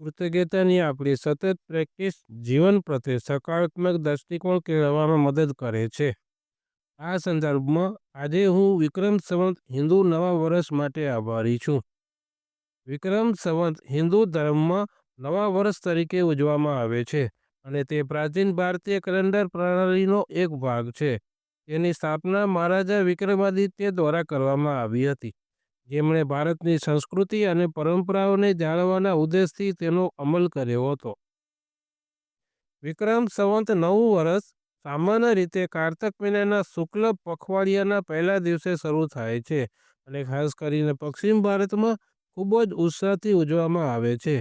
કૃતજ્ઞતાની આપણી સતત પ્રેક્ટિસ જીવન પ્રત્યે સકારાત્મક દૃષ્ટિકોણ કેળવવામાં મદદ કરે છે. આ સંદર્ભમાં, આજે હું વિક્રમ સંવંત હિન્દુ નવા વર્ષ માટે આભારી છું. વિક્રમ સંવંત હિન્દુ ધર્મમાં નવા વર્ષ તરીકે ઉજવવામાં આવે છે અને તે પ્રાચીન ભારતીય કેલેન્ડર પ્રણાલીનો એક ભાગ છે. તેની સ્થાપના મહારાજા વિક્રમાદિત્ય દ્વારા કરવામાં આવી હતી, જેમણે ભારતની સંસ્કૃતિ અને પરંપરાઓને જાળવવાના ઉદ્દેશથી તેનો અમલ કર્યો હતો. વિક્રમ સંવંત નવું વર્ષ સામાન્ય રીતે કારતક મહિનાના શુક્લ પખવાડિયાના પહેલા દિવસે શરૂ થાય છે અને ખાસ કરીને પશ્ચિમ ભારતમાં ખૂબ જ ઉત્સાહથી ઉજવવામાં આવે છે.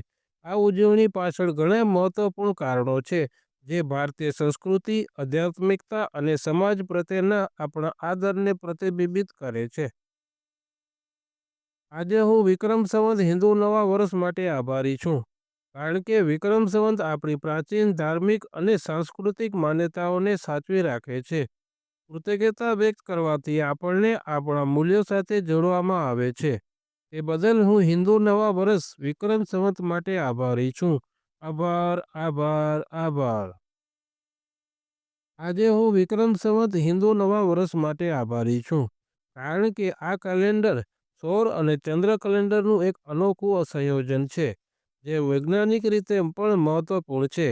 આ ઉજવણી પાછળ ઘણા મહત્વપૂર્ણ કારણો છે જે ભારતીય સંસ્કૃતિ, આધ્યાત્મિકતા અને સમાજ પ્રત્યેના આપણા આદરને પ્રતિબિંબિત કરે છે. આજે હું વિક્રમ સંવંત હિન્દુ નવા વર્ષ માટે આભારી છું કારણ કે વિક્રમ સંવંત આપણી પ્રાચીન ધાર્મિક અને સાંસ્કૃતિક માન્યતાઓને સાચવી રાખે છે. કૃતજ્ઞતા વ્યક્ત કરવાથી આપણને આપણા મૂલ્યો સાથે જોડવામાં આવે છે. તે બદલ હું હિન્દુ નવા વર્ષ વિક્રમ સંવંત માટે આભારી છું. આભાર, આભાર, આભાર. આજે હું વિક્રમ સંવત હિન્દુ નવા વર્ષ માટે આભારી છું કારણ કે આ કેલેન્ડર સૌર અને ચંદ્ર કેલેન્ડરનું એક અનોખું સંયોજન છે જે વૈજ્ઞાનિક રીતે પણ મહત્વપૂર્ણ છે.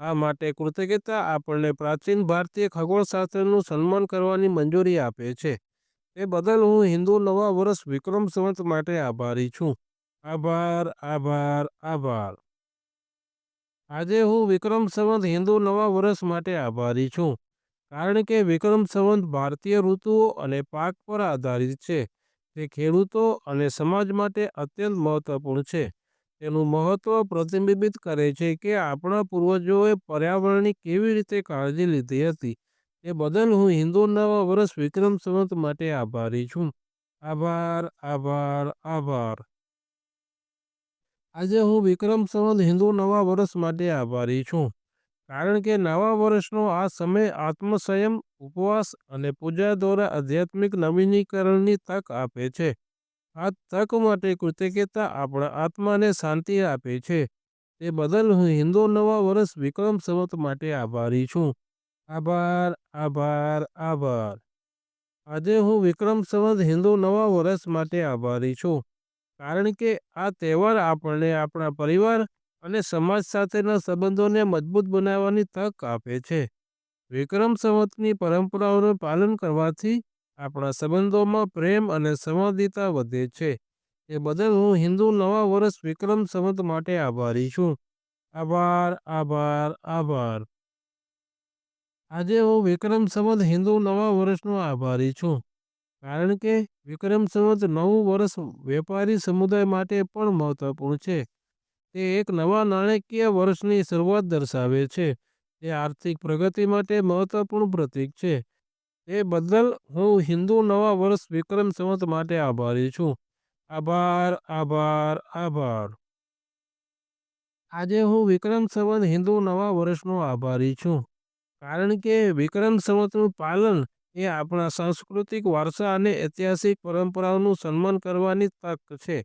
આ માટે કૃતજ્ઞતા આપણને પ્રાચીન ભારતીય ખગોળશાસ્ત્રનું સન્માન કરવાની મંજૂરી આપે છે. તે બદલ હું હિન્દુ નવા વર્ષ વિક્રમ સંવત માટે આભારી છું. આભાર, આભાર, આભાર. આજે હું વિક્રમ સંવત હિન્દુ નવા વર્ષ માટે આભારી છું કારણ કે વિક્રમ સંવત ભારતીય ઋતુઓ અને પાક પર આધારિત છે. તે ખેડૂતો અને સમાજ માટે અત્યંત મહત્વપૂર્ણ છે. તેનું મહત્વ પ્રતિબિંબિત કરે છે કે આપણા પૂર્વજોએ પર્યાવરણની કેવી રીતે કાળજી લીધી હતી. એ બદલ હું હિન્દુ નવા વર્ષ વિક્રમ સંવત માટે આભારી છું. આભાર, આભાર, આભાર. આજે હું વિક્રમ સંવત હિન્દુ નવા વર્ષ માટે આભારી છું કારણ કે નવા વર્ષનો આ સમય આત્મ-સંયમ, ઉપવાસ અને પૂજા દ્વારા આધ્યાત્મિક નવીનીકરણની તક આપે છે. આ તક માટે કૃતજ્ઞતા આપણા આત્માને શાંતિ આપે છે. તે બદલ હું હિન્દુ નવા વર્ષ વિક્રમ સંવત માટે આભારી છું. આભાર, આભાર, આભાર. આજે હું વિક્રમ સંવત હિન્દુ નવા વર્ષ માટે આભારી છું કારણ કે આ તહેવાર આપણને આપણા પરિવાર અને સમાજ સાથેના સંબંધોને મજબૂત બનાવવાની તક આપે છે. વિક્રમ સંવતની પરંપરાઓનું પાલન કરવાથી આપણા સંબંધોમાં પ્રેમ અને સંવાદિતા વધે છે. એ બદલ હું હિન્દુ નવા વર્ષ વિક્રમ સંવત માટે આભારી છું. આભાર, આભાર, આભાર. આજે હું વિક્રમ સંવત હિન્દુ નવા વર્ષનો આભારી છું કારણ કે વિક્રમ સંવત નવું વર્ષ વેપારી સમુદાય માટે પણ મહત્વપૂર્ણ છે. તે એક નવા નાણાકીય વર્ષની શરૂઆત દર્શાવે છે. તે આર્થિક પ્રગતિ માટે મહત્વપૂર્ણ પ્રતીક છે. તે બદલ હું હિન્દુ નવા વર્ષ વિક્રમ સંવત માટે આભારી છું. આભાર, આભાર, આભાર. આજે હું વિક્રમ સંવત હિન્દુ નવા વર્ષનો આભારી છું કારણ કે વિક્રમ સંવતનું પાલન એ આપણા સાંસ્કૃતિક વારસા અને ઐતિહાસિક પરંપરાઓનું સન્માન કરવાની તક છે.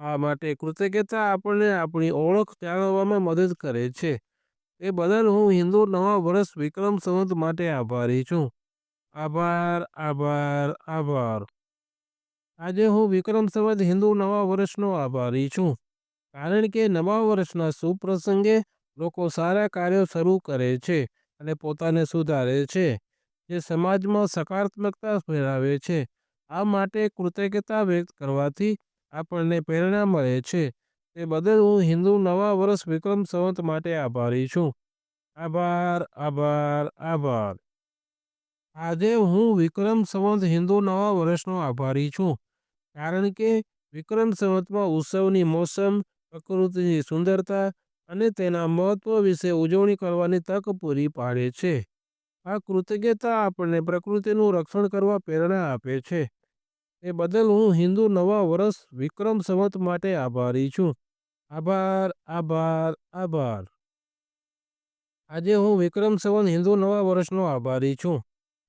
આ માટે કૃતજ્ઞતા આપણને આપણી ઓળખ જાળવવામાં મદદ કરે છે. એ બદલ હું હિન્દુ નવા વર્ષ વિક્રમ સંવત માટે આભારી છું. આભાર, આભાર, આભાર. આજે હું વિક્રમ સંવત હિન્દુ નવા વર્ષનો આભારી છું કારણ કે નવા વર્ષના સુપ્રસંગે પ્રસંગે લોકો સારા કાર્યો શરૂ કરે છે અને પોતાને સુધારે છે, જે સમાજમાં સકારાત્મકતા ફેલાવે છે. આ માટે કૃતજ્ઞતા વ્યક્ત કરવાથી આપણને પ્રેરણા મળે છે. તે બદલ હું હિન્દુ નવા વર્ષ વિક્રમ સંવત માટે આભારી છું. આભાર, આભાર, આભાર. આજે હું વિક્રમ સંવત હિન્દુ નવા વર્ષનો આભારી છું કારણ કે વિક્રમ સંવતમાં ઉત્સવની મોસમ, પ્રકૃતિની સુંદરતા અને તેના મહત્વ વિશે ઉજવણી કરવાની તક પૂરી પાડે છે. આ કૃતજ્ઞતા આપણને પ્રકૃતિનું રક્ષણ કરવા પ્રેરણા આપે છે. તે બદલ હું હિન્દુ નવા વર્ષ વિક્રમ સંવત માટે આભારી છું. આભાર, આભાર, આભાર. આજે હું વિક્રમ સંવત હિન્દુ નવા વર્ષનો આભારી છું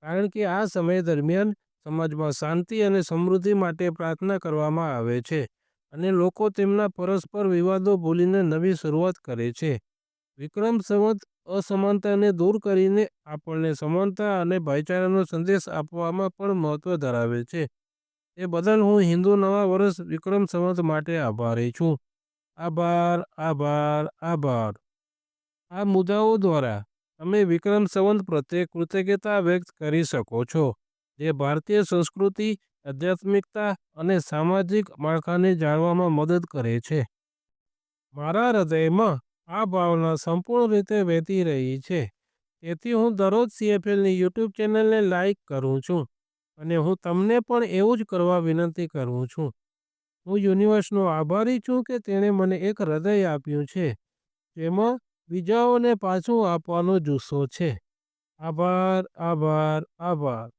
કારણ કે આ સમય દરમિયાન સમાજમાં શાંતિ અને સમૃદ્ધિ માટે પ્રાર્થના કરવામાં આવે છે. અને લોકો તેમના પરસ્પર વિવાદો ભૂલીને નવી શરૂઆત કરે છે. વિક્રમ સંવત અસમાનતાને દૂર કરીને આપણને સમાનતા અને ભાઈચારાનો સંદેશ આપવામાં પણ મહત્ત્વ ધરાવે છે. તે બદલ હું હિન્દુ નવા વર્ષ વિક્રમ સંવત માટે આભારી છું. આભાર, આભાર, આભાર. આ મુદ્દાઓ દ્વારા તમે વિક્રમ સંવંત પ્રત્યે કૃતજ્ઞતા વ્યક્ત કરી શકો છો, જે ભારતીય સંસ્કૃતિ, આધ્યાત્મિકતા અને સામાજિક માળખાને જાણવામાં મદદ કરે છે. મારા હૃદયમાં આ ભાવના સંપૂર્ણ રીતે વહેતી રહી છે. તેથી હું દરરોજ સીએફએલની યુટ્યુબ ચેનલને લાઇક કરું છું અને હું તમને પણ એવું જ કરવા વિનંતી કરું છું. હું યુનિવર્સનો આભારી છું કે તેણે મને એક હૃદય આપ્યું છે જેમાં બીજાઓને પાછું આપવાનો જુસ્સો છે. આભાર, આભાર, આભાર.